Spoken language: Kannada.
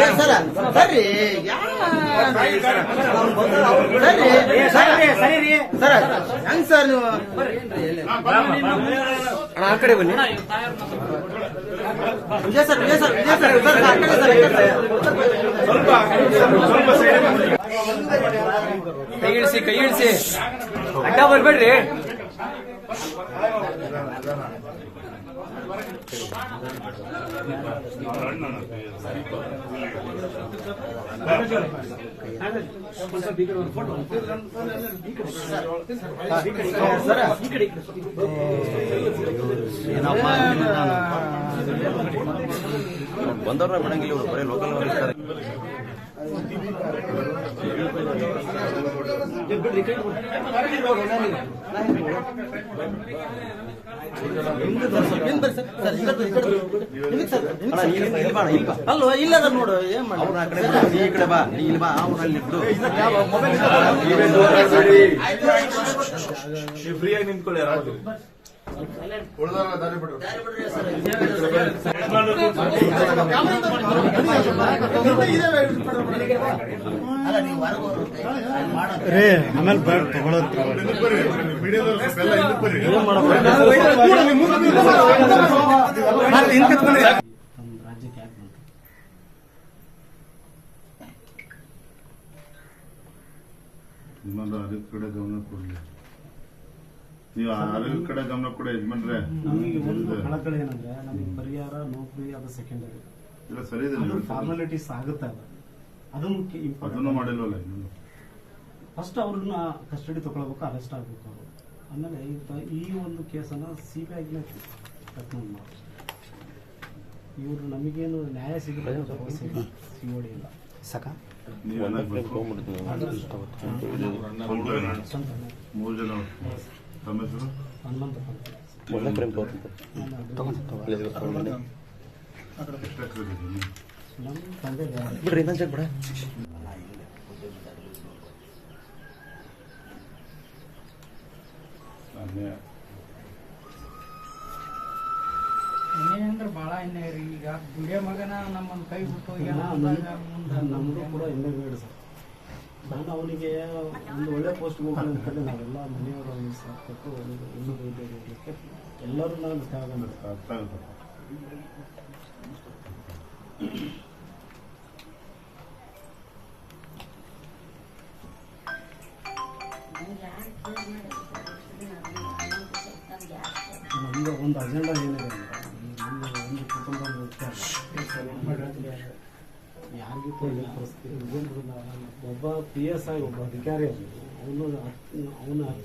ಏ ಸರ್ ಬನ್ನಿ. Vijaya sir sir sir sir sir, ಸ್ವಲ್ಪ ಕೈ ಇಳಿಸಿ ಕೈ ಇಳಿಸಿ ಅಡ್ಡ ಬರ್ಬೇಡ್ರಿ. ಬಂದವ್ರನ್ನ ಬಿಡಂಗಿಲ್ಲ ಇವ್ರು ಬರೀ ಲೋಕಲ್ ಇರ್ತಾರೆ ಹಿಂಗ್ ಬರ್ರಿ ಸರ್. ಸರ್, ಈ ಕಡೆ ಬರ್ರಿ, ಈ ಕಡೆ ಬರ್ರಿ. ಹಿಂಗ್ ಸರ್, ಹಿಂಗ್ ಸರ್. ಅಲ್ವ ಇಲ್ಲ ನೋಡು ಏನ್ ಮಾಡಿ ಈ ಕಡೆ ಬಾ ಇಲ್ಲಿ ಬಾ ರೇ ಆಮೇಲೆ ಬರ್ರಿ ನಮ್ಮ ರಾಜ್ಯಕ್ಕೆ ನಿಮ್ಮದು ಆರೋಗ್ಯ ಕಡೆ ಗಮನ ಕೊಡ್ಲಿ. ನೀವು ಆರೋಗ್ಯ ಕಡೆ ಗಮನ ಕೊಡಿ ಯಜಮಾನ್ರೆ. ನಮಗೆ ಒಂದು ಕಳಕಳಿ ಏನಂದ್ರೆ ನಮಗೆ ಪರಿಹಾರ ನೌಕರಿ ಅದು ಸೆಕೆಂಡರಿ ಇಲ್ಲ ಸರಿ ಇದೆ ನೀವು ಫಾರ್ಮಾಲಿಟೀಸ್ ಆಗುತ್ತೆ ಅದು. ಅದನ್ನು ಇಂಪಾರ್ಟೆಂಟ್ ಮಾಡಿಲ್ವಲ್ಲ ಇನ್ನು? ಫಸ್ಟ್ ಅವ್ರನ್ನ ಕಸ್ಟಡಿ ತಗೊಳ್ಬೇಕು ಅರೆಸ್ಟ್ ಆಗ್ಬೇಕು ಅವರು. ಆಮೇಲೆ ಈ- ಈ ಒಂದು ಕೇಸನ್ನ ಸಿ ಬಿ ಐಗೆ ಮಾಡಿ ಇವರು ನಮಗೇನು ನ್ಯಾಯ ಸಿಗುತ್ತೆ ಸಕ? ಓ ಡಿ ಇಲ್ಲ. ಸ್ವಂತ ಮೂರು ಜನ. ತಮ್ಮ. ಇನ್ನೇನಂದ್ರೆ ಬಾಳ ಅನ್ಯಾಯ ರೀ ಈಗ ದುಡಿಯೋ ಮಗನ ನಮ್ಮನ್ನ ಕೈ ಬಿಟ್ಟು ಮುಂದೆ ನಮ್ದು ಕೂಡ ಇನ್ನೇ ಬೇಡ ಸರ್ ನಾನು ಅವನಿಗೆ ಒಂದು ಒಳ್ಳೆ ಪೋಸ್ಟ್ ಅಂತ ಹೇಳಿ ನಾವೆಲ್ಲ ಮನೆಯವರು ಅವನಿಗೆ ಉದ್ಯೋಗ ಇರಲಿಕ್ಕೆ ಎಲ್ಲರೂ ನಾನು ತ್ಯಾಗ ಒಂದು ಅಜೆಂಡಾ ಏನಿದೆ ಅಂದ್ರೆ ಒಂದು ಕುಟುಂಬ ಯಾರಿಗೂ ಒಬ್ಬ ಪಿ ಎಸ್ ಆಗಿ ಒಬ್ಬ ಅಧಿಕಾರಿ ಅವನು ಅವನು